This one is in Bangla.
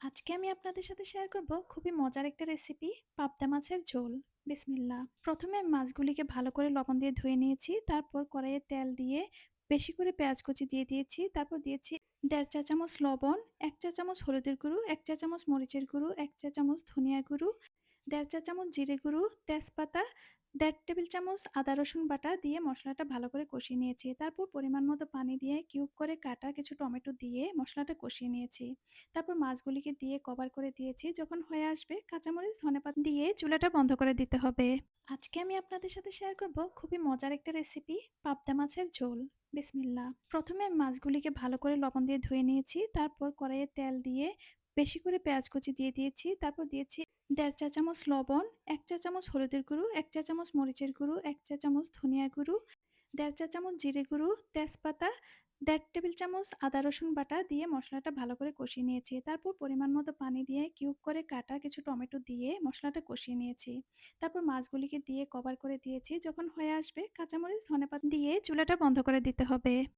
আজকে আমি আপনাদের সাথে শেয়ার করব খুবই মজার একটা রেসিপি পাবদা মাছের ঝোল। বিসমিল্লা প্রথমে মাছগুলিকে ভালো করে লবণ দিয়ে ধুয়ে নিয়েছি, তারপর কড়াইয়ে তেল দিয়ে বেশি করে পেঁয়াজ কুচি দিয়ে দিয়েছি, তারপর দিয়েছি দেড় চা চামচ লবণ, এক চা চামচ হলুদের গুঁড়ো, এক চা চামচ মরিচের গুঁড়ো, এক চা চামচ ধনিয়া গুঁড়ো দেড় চা চামচ জিরে গুঁড়ো, তেজপাতা, দেড় টেবিল চামচ আদা, রসুন বাটা দিয়ে মশলাটা ভালো করে কষিয়ে নিয়েছি। তারপর পরিমাণ মতো পানি দিয়ে কিউব করে কাটা কিছু টমেটো দিয়ে মশলাটা কষিয়ে নিয়েছি। তারপর মাছগুলিকে দিয়ে কভার করে দিয়েছি। যখন হয়ে আসবে কাঁচামরিচ, ধনেপাতা দিয়ে চুলাটা বন্ধ করে দিতে হবে। আজকে আমি আপনাদের সাথে শেয়ার করব খুবই মজার একটা রেসিপি, পাবদা মাছের ঝোল। বিসমিল্লাহ। প্রথমে মাছগুলিকে ভালো করে লবণ দিয়ে ধুয়ে নিয়েছি। তারপর কড়াইয়ে তেল দিয়ে বেশি করে পেঁয়াজ কুচি দিয়ে দিয়েছি। তারপর দিয়েছি দেড় চা চামচ লবণ, এক চা চামচ হলুদের গুঁড়ো, এক চা চামচ মরিচের গুঁড়ো, এক চা চামচ ধনিয়া গুঁড়ো, দেড় চা চামচ জিরে গুঁড়ো, তেজপাতা, দেড় টেবিল চামচ আদা রসুন বাটা দিয়ে মশলাটা ভালো করে কষিয়ে নিয়েছি। তারপর পরিমাণ মতো পানি দিয়ে কিউব করে কাটা কিছু টমেটো দিয়ে মশলাটা কষিয়ে নিয়েছি। তারপর মাছগুলিকে দিয়ে কভার করে দিয়েছি। যখন হয়ে আসবে কাঁচামরিচ, ধনেপাতা দিয়ে চুলাটা বন্ধ করে দিতে হবে।